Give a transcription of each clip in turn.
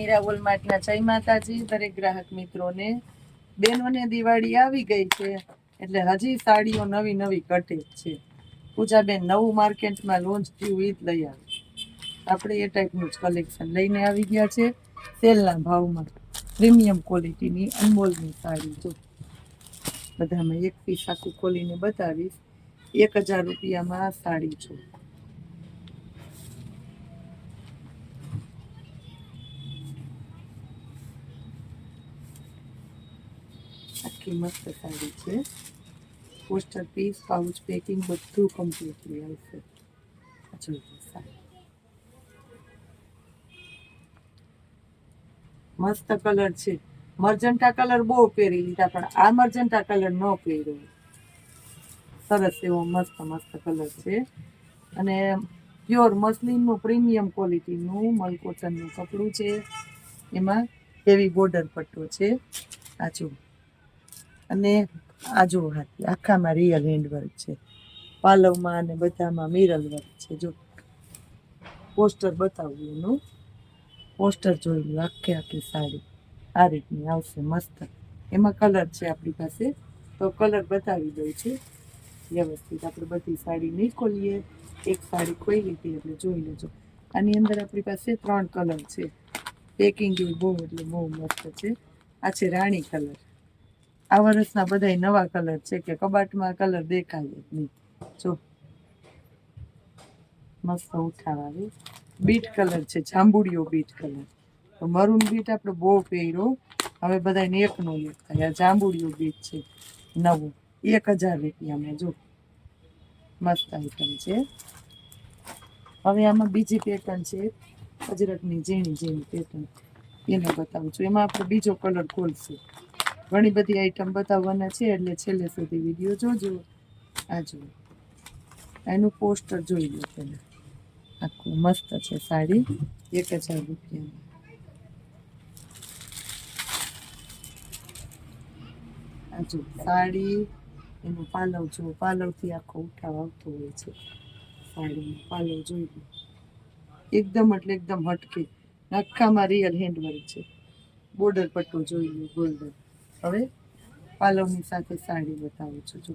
મીરા વોલમાર્ટના જય માતાજી, દરેક ગ્રાહક મિત્રોને. બહેનોને દિવાળી આવી ગઈ છે, એટલે હજી સાડીઓ નવી નવી કટે છે. પૂજાબેન નવું માર્કેટમાં લોન્ચ થયું એ જ લઈ આવે. આપણે એ ટાઈપનું જ કલેક્શન લઈને આવી ગયા છે, સેલના ભાવમાં. પ્રીમિયમ ક્વોલિટીની અનમોલની સાડી જો. બધામાં એક પીસ આખું ખોલીને બતાવીશ. એક હજાર રૂપિયામાં આ સાડી છો આખી મસ્ત સાડી છે. પોસ્ટર પીસ પાઉચ પેકિંગ બધું કમ્પ્લીટલી આવશે સાડી મસ્ત કલર છે. મર્જન્ટા કલર બહુ પહેરી લીધા, પણ આ મર્જન્ટા કલર ન પહેર્યો. સરસ એવો મસ્ત મસ્ત કલર છે. અને પ્યોર મસલિનનું પ્રીમિયમ ક્વોલિટીનું મલકોટનનું કપડું છે. એમાં હેવી બોર્ડર પટ્ટો છે. આ જો અને આ જો હાથી આખામાં રિયલ હેન્ડવર્ક છે. પાલવમાં અને બધામાં મિરલ વર્ક છે. જો પોસ્ટર બતાવું એનું. પોસ્ટર જોયું આખે આખી સાડી આ રીતની આવશે મસ્ત. એમાં કલર છે આપણી પાસે. તો કલર બતાવી દઉં છું. વ્યવસ્થિત આપણે બધી સાડી નહીં ખોલીએ એક સાડી ખોઈ લીધી એટલે જોઈ લેજો. આની અંદર આપણી પાસે ત્રણ કલર છે. પેકિંગ બહુ એટલે બહુ મસ્ત છે. આ છે રાણી કલર આ વર્ષના બધાય નવા કલર છે કે કબાટમાં કલર દેખાય નહીં. જો. મસ્ત ઉઠાવ આવે બીટ કલર છે, જાંબુડિયો બીટ કલર તો મરૂન બીટ આપણે બહુ પહેર્યો. હવે બધાને એકનો એક થાય. આ જાંબુડિયો બીટ છે, નવું. એક હજાર રૂપિયામાં, જો. મસ્ત આઈટમ છે. હવે આમાં બીજી પેટર્ન છે, અજરકની ઝીણી ઝીણી પેટર્ન એને બતાવું છું. એમાં આપણે બીજો કલર ખોલશું. ઘણી બધી આઈટમ બતાવવાના છે, એટલે છેલ્લે સુધી વીડિયો જોજો. આ જુઓ. એનું પોસ્ટર જોઈ લો પહેલાં આખું મસ્ત છે સાડી. એક હજાર રૂપિયામાં. આ જો સાડી. એનું પાલવ જો પાલવથી આખો ઉઠાવ આવતો હોય છે. સાડીનો પાલવ જોઈ લો. એકદમ એટલે એકદમ હટકે. આખામાં રિયલ હેન્ડવર્ક છે. બોર્ડર પટ્ટો જોઈ લો ગોલ્ડન હવે પાલવની સાથે સાડી બતાવું છું. જો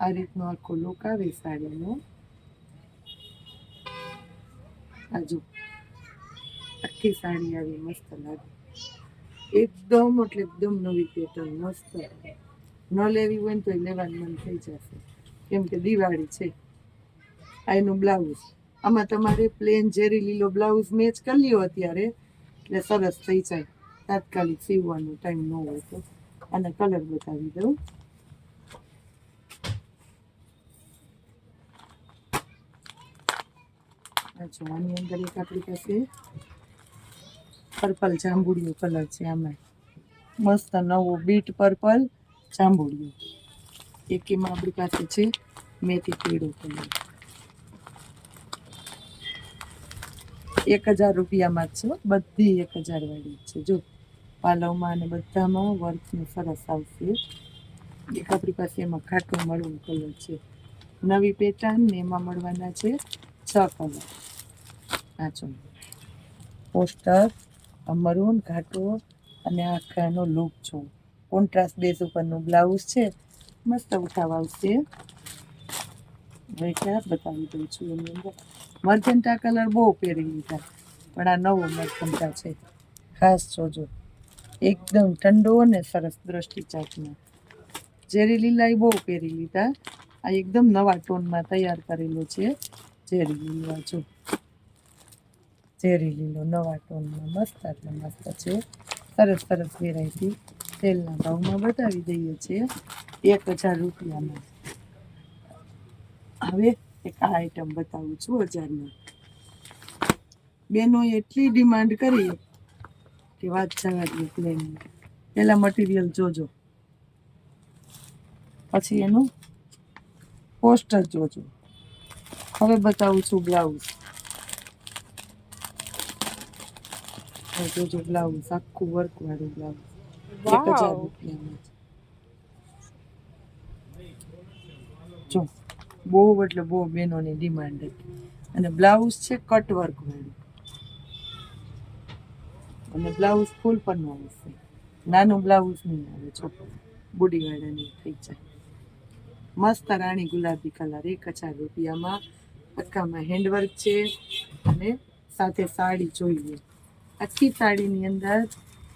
આ રીતનો આખો લુક આવે સાડીનો. આ જો આખી સાડી આવી મસ્ત લાગે. એકદમ એટલે એકદમ નવી પેટર્ન મસ્ત. ન લેવી હોય ને તો લેવાનું મન થઈ જશે. કેમ કે દિવાળી છે. આ એનું બ્લાઉઝ આમાં તમારે પ્લેન ઝેરી લીલો બ્લાઉઝ મેચ કરી લ્યો અત્યારે. એટલે સરસ થઈ જાય. તાત્કાલિક સીવવાનો ટાઈમ ન હોય તો અને કલર બતાવી દઉં અચ્છા આની અંદર એક આપણી પાસે પર્પલ જાંબુડિયો કલર છે આમાં મસ્ત નવો બીટ પર્પલ જાંબુડિયો એક એમાં આપણી પાસે છે મેથી પીળો કલર એક હજાર રૂપિયામાં જ છે બધી એક હજાર વાળી છે જો પાલવમાં અને બધામાં વર્કનું સરસ આવશે. એક આપણી પાસે એમાં ખાટું મળવું કલર છે. નવી પેટર્ન ને એમાં મળવાના છે છ કલર આ પોસ્ટર મરૂન ઘાટો અને આખાનો લુક છો કોન્ટ્રાસ્ટ બેઝ ઉપરનું બ્લાઉઝ છે. મસ્ત ઉઠાવ આવશે. હવે બતાવી દઉં છું એની અંદર. મર્જન્ટા કલર બહુ પહેરી લીધા, પણ આ નવો મર્જન્ટા છે. ખાસ જોજો. એકદમ ઠંડો અને સરસ દ્રષ્ટિ ચાકમાં ઝેરી લીલા એ બહુ પહેરી લીધા. આ એકદમ નવા ટોનમાં તૈયાર કરેલો છે. ઝેરી લીલા જો. ઝેરી લીલો નવા ટોનમાં મસ્ત એટલે મસ્ત છે. સરસ સરસ વેરાયટી તેલના ભાવમાં બતાવી દઈએ છીએ. એક હજાર રૂપિયામાં. હવે એક આ આઈટમ બતાવું છું હજારમાં બેનો એટલી ડિમાન્ડ કરી કે વાત જવા દે પ્લેન પહેલાં મટીરિયલ જોજો. પછી એનું પોસ્ટર જોજો. હવે બતાવું છું બ્લાઉઝ જોજો બ્લાઉઝ આખું વર્ક વાળું બ્લાઉઝ એક હજાર રૂપિયામાં જો બહુ એટલે બહુ બહેનોની ડિમાન્ડ હતી. અને બ્લાઉઝ છે કટ વર્ક વાળું. અને બ્લાઉઝ ફૂલ પણ આવશે નાનું બ્લાઉઝ નહીં આવે છોકરો બોડીવાળાની થઈ જાય. મસ્ત રાણી ગુલાબી કલર, એક હજાર રૂપિયામાં. આખામાં હેન્ડવર્ક છે અને સાથે સાડી જોઈએ. આખી સાડીની અંદર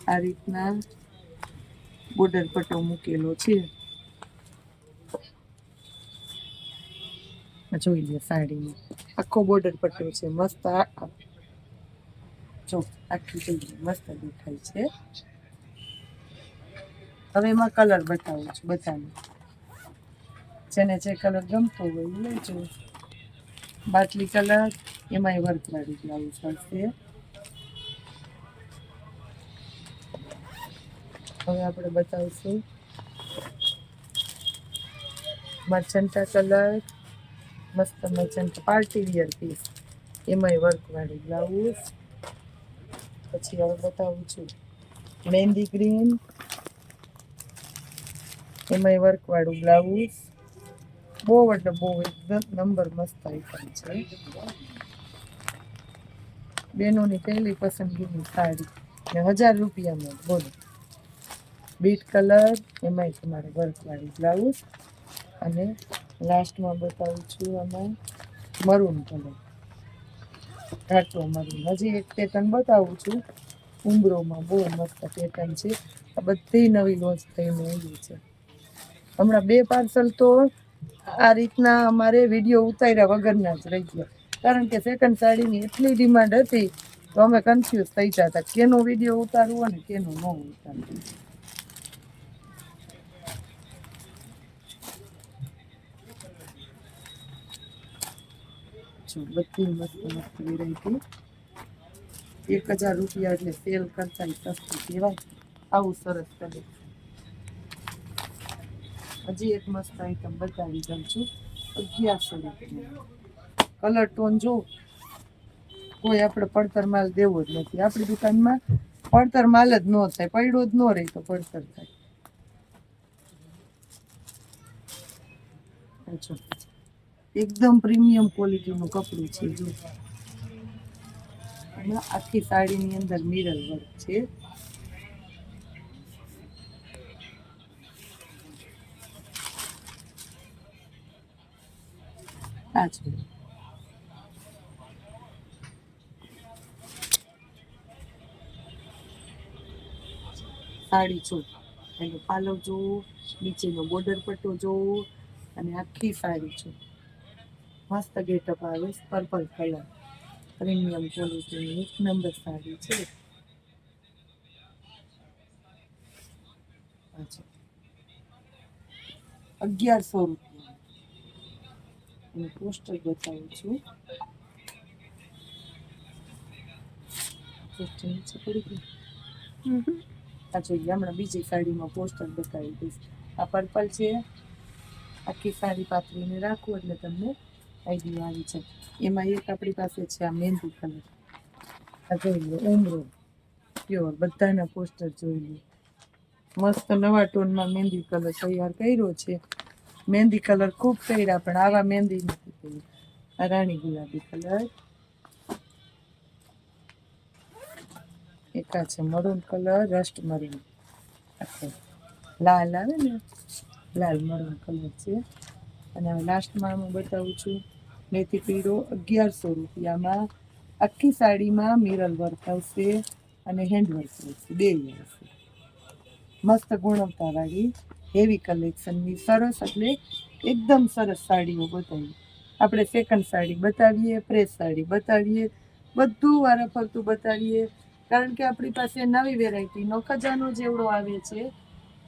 આ રીતના બોર્ડર પટ્ટો મૂકેલો છે. જોઈ લે સાડીમાં આખો બોર્ડર પટ્ટો છે. મસ્ત જો આખી જોઈ મસ્ત દેખાય છે. હવે એમાં કલર બતાવું છું બધાને. જેને જે કલર ગમતો હોય લેજો. બાટલી કલર એમાંય વર્કવાળી બ્લાઉઝ હશે. હવે આપણે બતાવશું. મર્ચન્ટા કલર મસ્ત મર્ચન્ટ પાર્ટી વિયર પીસ એમાંય વર્કવાળી બ્લાઉઝ પછી હવે બતાવું છું. મહેંદી ગ્રીન એમાંય વર્કવાળું બ્લાઉઝ બહુ એટલે બહુ એકદમ નંબર મસ્ત આઈટમ છે. બેનોની પહેલી પસંદગીની સાડી ને હજાર રૂપિયામાં બોલો. બીટ કલર એમાંય તમારે વર્કવાળી બ્લાઉઝ અને લાસ્ટમાં બતાવું છું આમાં મરૂન કલર ઘાટો મરૂન હજી એક પેટર્ન બતાવું છું. ઉંબરોમાં બહુ મસ્ત પેટર્ન છે. આ બધી નવી લોન્ચ થઈને આવી છે. હમણાં બે પાર્સલ તો આ રીતના અમારે વીડિયો ઉતાર્યા વગરના જ રહી ગયા. કારણ કે સેકન્ડ સાડીની એટલી ડિમાન્ડ હતી તો અમે કન્ફ્યુઝ થઈ જતા કેનો વીડિયો ઉતારવો અને કેનો ન ઉતારવો. જો બધી મસ્ત મસ્ત વેરાયટી. એક હજાર રૂપિયા એટલે સેલ કરતા સસ્તું કહેવાય. આવું સરસ કરે હજી એક મસ્ત આઈટમ બતાવી દઉં છું. અગિયારસો રૂપિયા. કલર ટોન જો કોઈ આપણે પડતર માલ દેવો જ નથી. આપણી દુકાનમાં પડતર માલ જ ન થાય. પડ્યો જ ન રહે તો પડતર થાય. અચ્છા એકદમ પ્રીમિયમ ક્વોલિટીનું કપડું છે જો. હમણાં આખી સાડીની અંદર મિરર વર્ક છે. આ સાડી જો. એનો પાલવ જોવો નીચેનો બોર્ડર પટ્ટો જોવો અને આખી સાડી જો. મસ્ત ગેટઅપ આવે પર્પલ કલર પ્રીમિયમ ક્વોલિટીની એક નંબર સાડી છે. અગિયારસો રૂપિયા. એનું પોસ્ટર બતાવું છું. પોસ્ટર નીચે પડી ગયું. આ હમણાં બીજી સાડીમાં પોસ્ટર બતાવી દઈશ. આ પર્પલ છે. આખી સાડી પાથરીને રાખવું એટલે તમને આઈડિયા આવી છે. એમાં એક આપણી પાસે છે આ મહેંદી કલર. આ જોઈ લો, ઉમરો, પ્યોર, બધાના પોસ્ટર જોઈ લો. મસ્ત નવા ટોનમાં મહેંદી કલર તૈયાર કર્યો છે. મહેંદી કલર ખૂબ કર્યા, પણ આવા મહેંદી નથી કર્યું. આ રાણી ગુલાબી કલર. એક છે મરૂન કલર, રસ્ટ મરૂન. લાલ આવે ને? લાલ મરૂન કલર છે. અને લાસ્ટમાં હું બતાવું છું. મેથી પીળો અગિયારસો રૂપિયામાં. આખી સાડીમાં મિરલ વર્ક આવશે અને હેન્ડવર્ક આવશે, બે આવશે મસ્ત ગુણવત્તાવાળી હેવી કલેક્શનની સરસ એટલે એકદમ સરસ સાડીઓ બતાવી. આપણે સેકન્ડ સાડી બતાવીએ પ્રેસ સાડી બતાવીએ, બધું વારા ફરતું બતાવીએ. કારણ કે આપણી પાસે નવી વેરાયટીનો ખજાનો જેવડો આવે છે.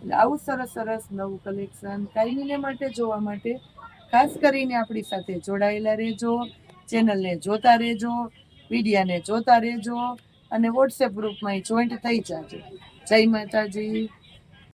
એટલે આવું સરસ સરસ નવું કલેક્શન કાયમીને માટે, જોવા માટે ખાસ કરીને આપણી સાથે જોડાયેલા રહેજો, ચેનલને જોતા રહેજો વિડીયાને જોતા રહેજો અને વોટ્સએપ ગ્રુપમાં જોઈન્ટ થઈ જાજો. જય માતાજી.